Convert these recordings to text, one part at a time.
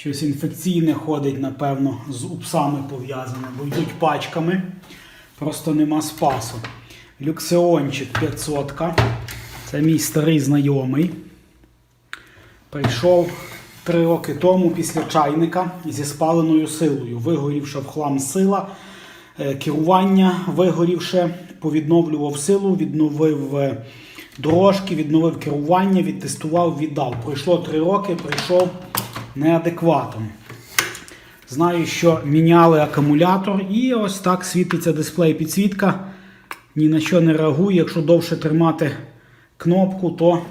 Щось інфекційне ходить, напевно, з упсами пов'язане, бо йдуть пачками. Просто нема спасу. Люксеончик 500. Це мій старий знайомий. Прийшов три роки тому після чайника зі спаленою силою. Вигорівша в хлам сила, е, керування вигорівше, повідновлював силу, відновив е, дорожки, відновив керування, відтестував, віддав. Пройшло три роки, прийшов неадекватом. Знаю, що міняли акумулятор, і ось так світиться дисплей підсвітка. Ні на що не реагує. Якщо довше тримати кнопку, то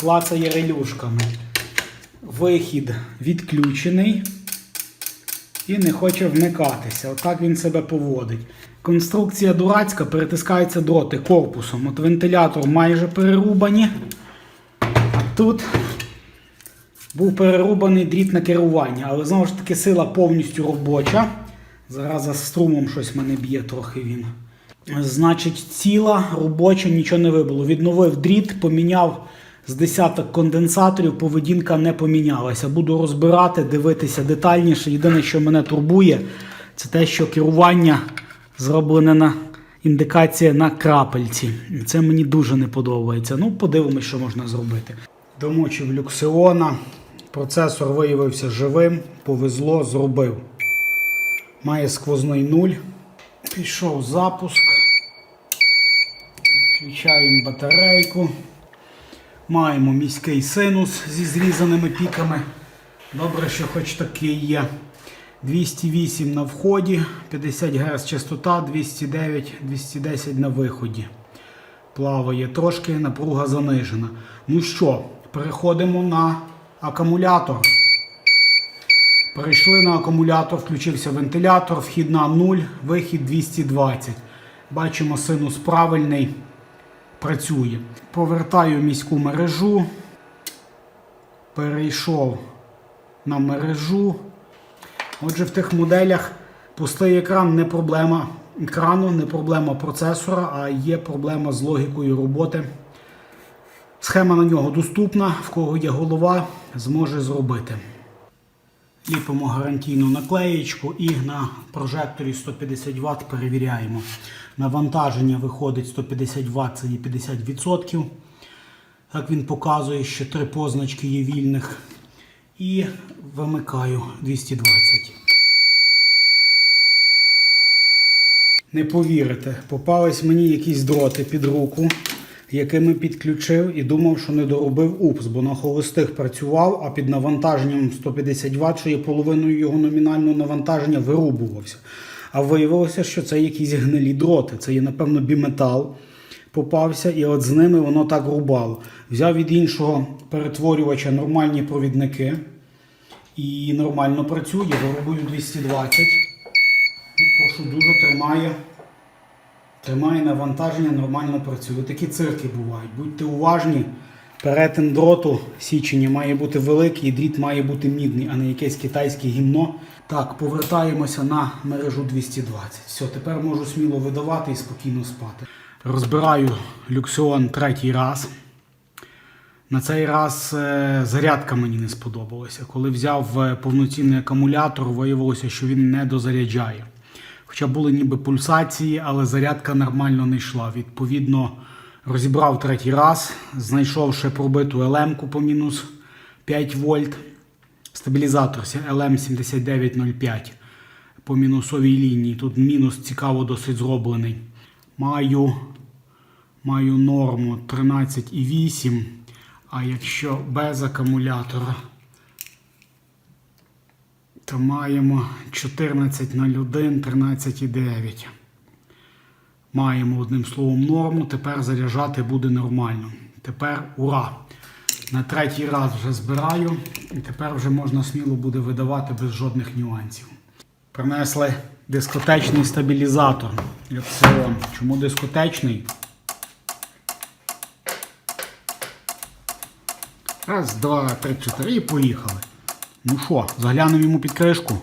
клацає релюшками. Вихід відключений і не хоче вмикатися. Отак він себе поводить. Конструкція дурацька, перетискаються дроти корпусом. От вентилятор майже перерубані. А тут був перерубаний дріт на керування, але знову ж таки сила повністю робоча. Зараз за струмом щось мене б'є трохи він. Значить, ціла робоча, нічого не вибуло. Відновив дріт, поміняв з десяток конденсаторів, поведінка не помінялася. Буду розбирати, дивитися детальніше. Єдине, що мене турбує, це те, що керування зроблене на індикація на крапельці. Це мені дуже не подобається. Ну, подивимось, що можна зробити. Домочив люксеона. Процесор виявився живим, повезло, зробив. Має сквозний нуль. Пішов запуск. Включаємо батарейку. Маємо міський синус зі зрізаними піками. Добре, що хоч такий є. 208 на вході, 50 Гц частота, 209, 210 на виході. Плаває трошки, напруга занижена. Ну що, переходимо на акумулятор. Перейшли на акумулятор, включився вентилятор, вхідна 0, вихід 220. Бачимо, синус правильний, працює. Повертаю міську мережу. Перейшов на мережу. Отже, в тих моделях пустий екран не проблема екрану, не проблема процесора, а є проблема з логікою роботи. Схема на нього доступна, в кого є голова, зможе зробити. Ліпимо гарантійну наклеєчку і на прожекторі 150 Вт перевіряємо. Навантаження виходить 150 Вт, це є 50%. Так він показує, що три позначки є вільних. І вимикаю 220. Не повірите, попались мені якісь дроти під руку, якими підключив і думав, що не доробив УПС, бо на холостих працював, а під навантаженням 150 Вт, що є половиною його номінального навантаження, вирубувався. А виявилося, що це якісь гнилі дроти. Це є, напевно, біметал попався, і от з ними воно так рубало. Взяв від іншого перетворювача нормальні провідники і нормально працює. Вирубую 220. Прошу дуже тримає. Тримає навантаження, нормально працює. Такі цирки бувають. Будьте уважні. Перетин дроту січення має бути великий, і дріт має бути мідний, а не якесь китайське гімно. Так, повертаємося на мережу 220. Все, тепер можу сміло видавати і спокійно спати. Розбираю люксіон третій раз. На цей раз е, зарядка мені не сподобалася. Коли взяв е, повноцінний акумулятор, виявилося, що він не дозаряджає. Хоча були ніби пульсації, але зарядка нормально не йшла. Відповідно, розібрав третій раз, знайшов ще пробиту LM по мінус 5 вольт. Стабілізатор LM7905 по мінусовій лінії. Тут мінус цікаво досить зроблений. Маю, маю норму 13,8. А якщо без акумулятора, то маємо 14,01, 13,9. Маємо одним словом норму. Тепер заряджати буде нормально. Тепер ура! На третій раз вже збираю, і тепер вже можна сміло буде видавати без жодних нюансів. Принесли дискотечний стабілізатор. Епсилон. Чому дискотечний? Раз, два, три, чотири і поїхали. Ну що, заглянемо йому під кришку.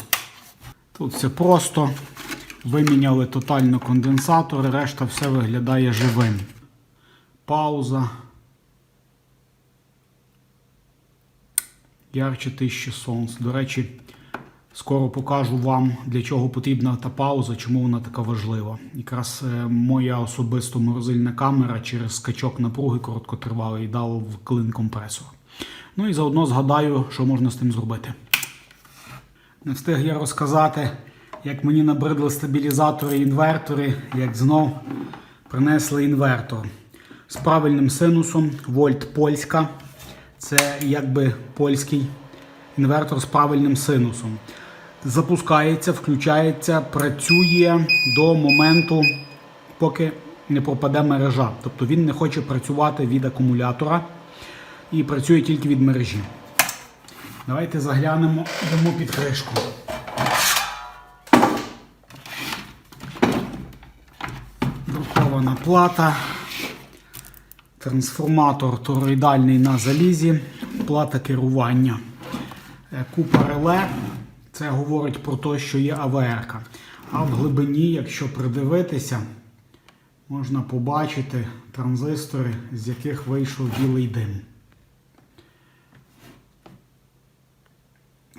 Тут все просто. Виміняли тотально конденсатори, решта все виглядає живим. Пауза. ярче тисячі сонць. До речі, скоро покажу вам, для чого потрібна та пауза, чому вона така важлива. Якраз е, моя особисто морозильна камера через скачок напруги короткотривалий дала в клин компресор. Ну і заодно згадаю, що можна з тим зробити. Не встиг я розказати, як мені набридли стабілізатори і інвертори, як знов принесли інвертор з правильним синусом, вольт польська. Це якби польський інвертор з правильним синусом. Запускається, включається, працює до моменту, поки не пропаде мережа. Тобто він не хоче працювати від акумулятора і працює тільки від мережі. Давайте заглянемо йому під кришку. Друкована плата, трансформатор тороїдальний на залізі, плата керування, Е, купа реле. Це говорить про те, що є АВР. А в глибині, якщо придивитися, можна побачити транзистори, з яких вийшов білий дим.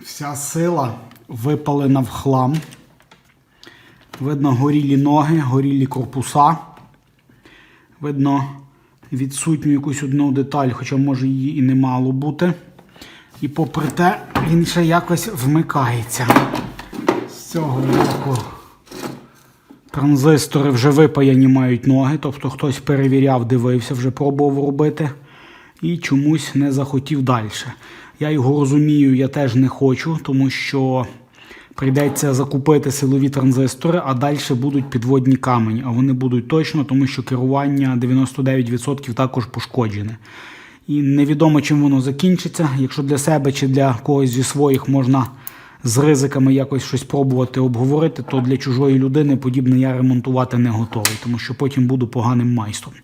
Вся сила випалена в хлам. Видно горілі ноги, горілі корпуса. Видно відсутню якусь одну деталь, хоча може її і не мало бути. І попри те, він ще якось вмикається. З цього боку транзистори вже випаяні мають ноги, тобто хтось перевіряв, дивився, вже пробував робити і чомусь не захотів далі. Я його розумію, я теж не хочу, тому що прийдеться закупити силові транзистори, а далі будуть підводні камені. А вони будуть точно, тому що керування 99% також пошкоджене. І невідомо, чим воно закінчиться. Якщо для себе чи для когось зі своїх можна з ризиками якось щось пробувати обговорити, то для чужої людини подібне я ремонтувати не готовий, тому що потім буду поганим майстром.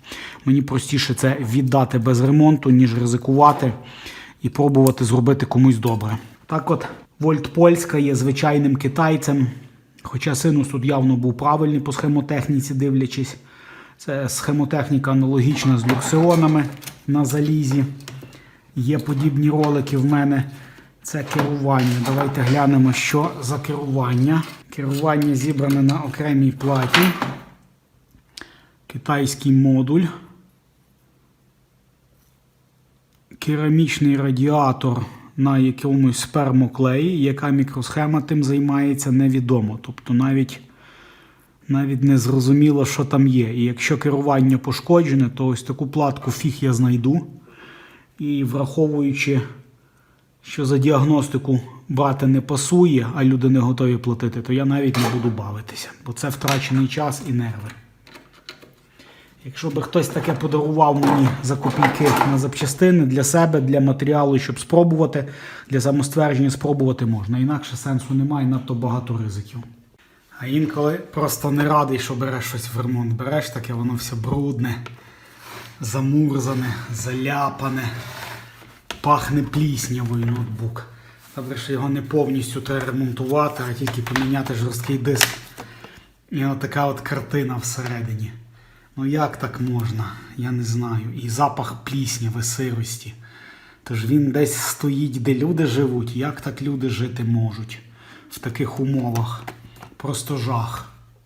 Мені простіше це віддати без ремонту, ніж ризикувати і пробувати зробити комусь добре. Так от, Вольт Польська є звичайним китайцем, хоча синус тут явно був правильний по схемотехніці, дивлячись. Це схемотехніка аналогічна з люксеонами на залізі. Є подібні ролики в мене. Це керування. Давайте глянемо, що за керування. Керування зібране на окремій платі. Китайський модуль. Керамічний радіатор на якомусь спермоклеї. Яка мікросхема тим займається, невідомо. Тобто навіть навіть не зрозуміло, що там є. І якщо керування пошкоджене, то ось таку платку фіг я знайду. І враховуючи, що за діагностику брати не пасує, а люди не готові платити, то я навіть не буду бавитися, бо це втрачений час і нерви. Якщо би хтось таке подарував мені за копійки на запчастини для себе, для матеріалу, щоб спробувати, для самоствердження спробувати можна. Інакше сенсу немає, надто багато ризиків. А інколи просто не радий, що береш щось в ремонт. Береш таке, воно все брудне, замурзане, заляпане, пахне пліснявою ноутбук. Добре, що його не повністю треба ремонтувати, а тільки поміняти жорсткий диск. І от така от картина всередині. Ну як так можна? Я не знаю. І запах плісняви, сирості. Тож він десь стоїть, де люди живуть. Як так люди жити можуть в таких умовах? Просто жах.